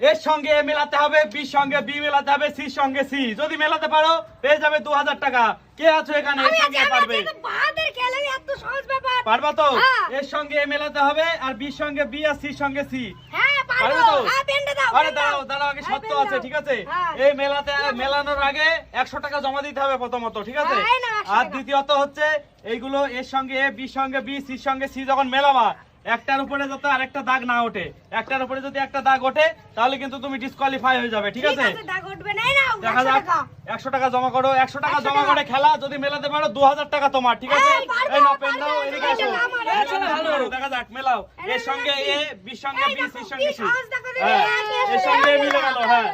এর সঙ্গে এ মেলাতে হবে বি সঙ্গে বি মেলাতে হবে সি সঙ্গে সি। যদি মেলাতে পারো পেয়ে যাবে দু হাজার টাকা। কে আছো এখানে? এর সঙ্গে পারবে। পারবা তো? হ্যাঁ। এর সঙ্গে এ মেলাতে হবে আর বি সঙ্গে বি আর সি সঙ্গে সি। হ্যাঁ, পারবে। তো? হ্যাঁ, আরে দাঁড়াও দাঁড়াও আগে সত্য আছে ঠিক আছে। এই মেলাতে মেলানোর আগে একশো টাকা জমা দিতে হবে প্রথমত ঠিক আছে? এই নাও 100 আর দ্বিতীয়ত হচ্ছে এইগুলো এর সঙ্গে এ বি সঙ্গে বি সি সঙ্গে সি যখন মেলাবা একটার উপরে যাতে আরেকটা দাগ না ওঠে একটার উপরে যদি একটা দাগ ওঠে তাহলে কিন্তু তুমি ডিসকোয়ালিফাই হয়ে যাবে ঠিক আছে? দেখা যাক একশো টাকা জমা করো একশো টাকা জমা করে খেলা যদি মেলাতে পারো দু হাজার টাকা তোমার ঠিক আছে? এই, নাও পেন দাও এদিকে আসো। দেখা যাক মেলাও। এর সঙ্গে এ সঙ্গে সঙ্গে সি। হ্যাঁ এই, এই, এর সঙ্গে মিলে গেল হ্যাঁ।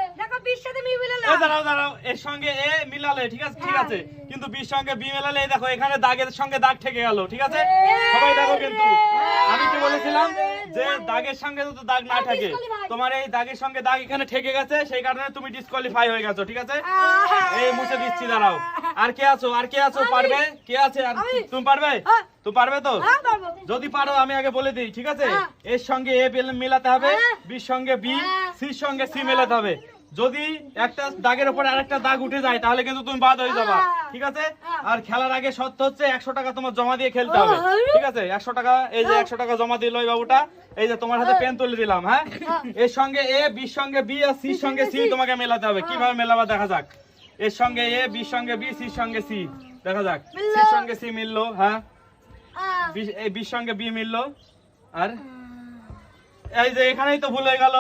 বিশ সাথে মিল মিলে এই দাঁড়াও দাঁড়াও এর সঙ্গে এ মিলালে ঠিক আছে? ঠিক হ্যাঁ। আছে। কিন্তু বির সঙ্গে বি মেলালে এই দেখো এখানে দাগের সঙ্গে দাগ ঠেকে গেল ঠিক আছে? সবাই দেখো কিন্তু। আমি কি বলেছিলাম যে দাগের সঙ্গে যদি দাগ না থাকে তোমার এই দাগের সঙ্গে দাগ এখানে ঠেকে গেছে সেই কারণে তুমি ডিসকোয়ালিফাই হয়ে গেছো ঠিক আছে? এই মুছে দিচ্ছি দাঁড়াও। আর কে আছো? আর কে আছো? পারবে? কে আছে? আর তুমি পারবে? হ্যাঁ। তুমি পারবে তো? হ্যাঁ, যদি পারো আমি আগে বলে দিই ঠিক আছে? হ্যাঁ। এর সঙ্গে এ মেলাতে হবে হ্যাঁ। বির সঙ্গে বি হ্যাঁ। সির সঙ্গে সি মেলাতে হবে। যদি একটা দাগের উপরে আরেকটা দাগ উঠে যায় তাহলে কিন্তু তুমি বাদ হয়ে যাবা। হ্যাঁ। ঠিক আছে? হ্যাঁ। আর খেলার আগে শর্ত হচ্ছে একশো টাকা তোমার জমা দিয়ে খেলতে হবে। হ্যাঁ। ঠিক আছে? একশো টাকা এই যে একশো টাকা জমা দিল বাবুটা এই যে তোমার হাতে পেন তুলে দিলাম হ্যাঁ? এর সঙ্গে এ বির সঙ্গে বি আর সির সঙ্গে সি তোমাকে মেলাতে হবে। কীভাবে মেলাবা দেখা যাক। এর সঙ্গে এ বির সঙ্গে বি সির সঙ্গে সি দেখা যাক। সির সঙ্গে সি মিললো হ্যাঁ? বি- বির সঙ্গে বি মিললো আর? এই যে এখানেই তো ভুল গেল।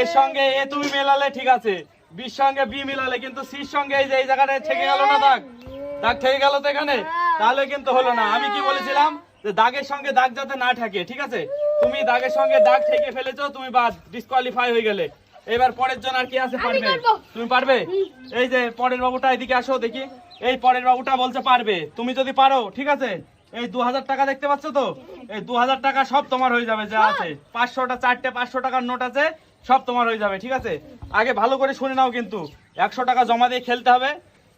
এর সঙ্গে এ তুমি মেলালে ঠিক আছে। বির সঙ্গে বি মিলালে কিন্তু সির সঙ্গে এই যে এই জায়গাটায় থেকে গেল না দাগ? দাগ থেকে গেল তো এখানে? তাহলে কিন্তু হলো না। আমি কি বলেছিলাম? যে দাগের সঙ্গে দাগ যাতে না থাকে ঠিক আছে? তুমি দাগের সঙ্গে দাগ থেকে ফেলেছো তুমি বাদ ডিসকোয়ালিফাই হয়ে গেলে। এবার পরের জন আর কি আছে পারবে? তুমি পারবে? এই যে পরের বাবুটা এদিকে আসো দেখি। এই পরের বাবুটা বলছে পারবে। তুমি যদি পারো ঠিক আছে? এই দু হাজার টাকা দেখতে পাচ্ছ তো? এই দু হাজার টাকা সব তোমার হয়ে যাবে যা আছে। পাঁচশোটা, চারটে, পাঁচশো টাকার নোট আছে, সব তোমার হয়ে যাবে, ঠিক আছে? আগে ভালো করে শুনে নাও কিন্তু। একশো টাকা জমা দিয়ে খেলতে হবে,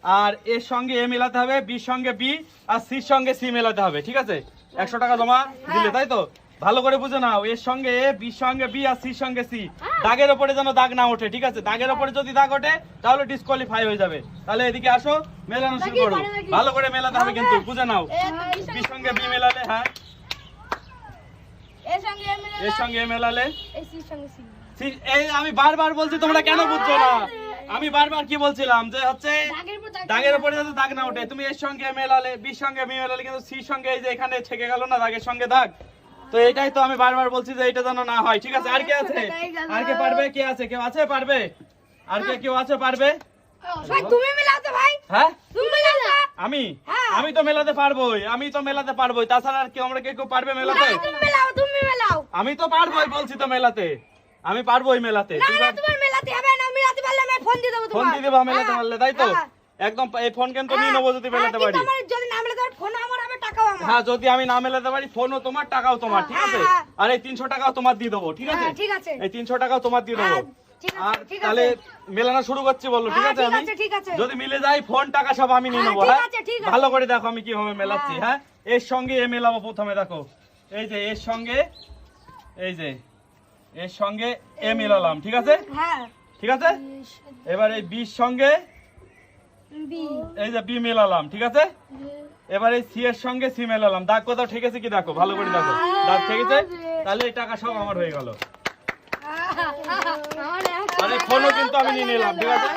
আর এর সঙ্গে এ মেলাতে হবে বির সঙ্গে বি, আর সির সঙ্গে সি মেলাতে হবে, ঠিক আছে? একশো টাকা জমা দিলে, তাই তো? ভালো করে বুঝে নাও এর সঙ্গে এ বির সঙ্গে বি আর সির সঙ্গে সি। দাগের ওপরে যেন দাগ না ওঠে ঠিক আছে? দাগের ওপরে যদি দাগ ওঠে তাহলে ডিসকোয়ালিফাই হয়ে যাবে। তাহলে এদিকে আসো মেলানো শুরু করো। ভালো করে মেলাতে হবে কিন্তু বুঝে নাও। বির সঙ্গে বি মেলালে হ্যাঁ? এর সঙ্গে এ মিলে এর সঙ্গে এ মেলালে। সি। সি- আমি বারবার বলছি তোমরা কেন বুঝছ না? আমি বারবার কি বলছিলাম যে হচ্ছে দাগের উপর যাতে দাগ না ওঠে তুমি এর সঙ্গে মেলালে বির সঙ্গে বি মেলালে কিন্তু সির সঙ্গে এই যে এখানে ছেকে গেল না দাগের সঙ্গে দাগ? তো এটাই তো আমি বারবার বলছি যে এটা যেন না হয়। ঠিক আছে আর কে আছে? আর কে পারবে? কে আছে? কেউ আছে? পারবে? আর কে কেউ আছে? পারবে? তুমি মিলাও ভাই। হ্যাঁ? তুমি আমি? হ্যাঁ। আমি তো মেলাতে পারবোই আমি তো মেলাতে পারবোই। তাছাড়া আর কেউ আমরা কে কেউ পারবে মেলাতে? তুমি মিলাও তুমি মিলাও। আমি তো পারবোই বলছি তো মেলাতে। আমি পারবোই মেলাতে। না তুমি তোমার মেলাতে হবে না মিলাতে পারলে আমি ফোন দিয়ে দেবো ফোন দিয়ে দেবো মেলাতে হ্যাঁ, পারলে তাই তো? হ্যাঁ, একদম এই ফোন কিন্তু নিয়ে হ্যাঁ, নেব যদি মেলাতে হ্যাঁ, পারি। কিন্তু যদি মেলাতে পারি ফোন আমার হবে টাকাও আমার। হ্যাঁ যদি আমি না মেলাতে পারি ফোনও তোমার টাকাও তোমার ঠিক আছে। আর এই তিনশো টাকাও তোমার দিয়ে দেবো ঠিক আছে? ঠিক আছে। এই তিনশো টাকাও তোমার দিয়ে দেবো। ঠিক আছে, আর তাহলে মেলানো শুরু করছি বলল ঠিক আছে আমি? আছে, ঠিক আছে। যদি মিলে যায় ফোন টাকা সব আমি নিয়ে হ্যাঁ, নেব হ্যাঁ? আছে, ঠিক আছে। ভালো করে দেখো আমি কীভাবে মেলাচ্ছি হ্যাঁ। হ্যাঁ? এর সঙ্গে এ মেলাবো প্রথমে দেখো। এই যে এর সঙ্গে এই যে এর সঙ্গে এ মেলালাম ঠিক আছে? হ্যাঁ। ঠিক আছে? এবার এই বির সঙ্গে বি। এই যে বি মেলালাম ঠিক আছে? এবার এই সি এর সঙ্গে সি মেলালাম দাগ কোথাও ঠিক আছে কি দেখো ভালো করে দেখো দাগ ঠেকেছে তাহলে এই টাকা সব আমার হয়ে গেল আরে ফোনও কিন্তু আমি নিয়ে নিলাম ঠিক আছে।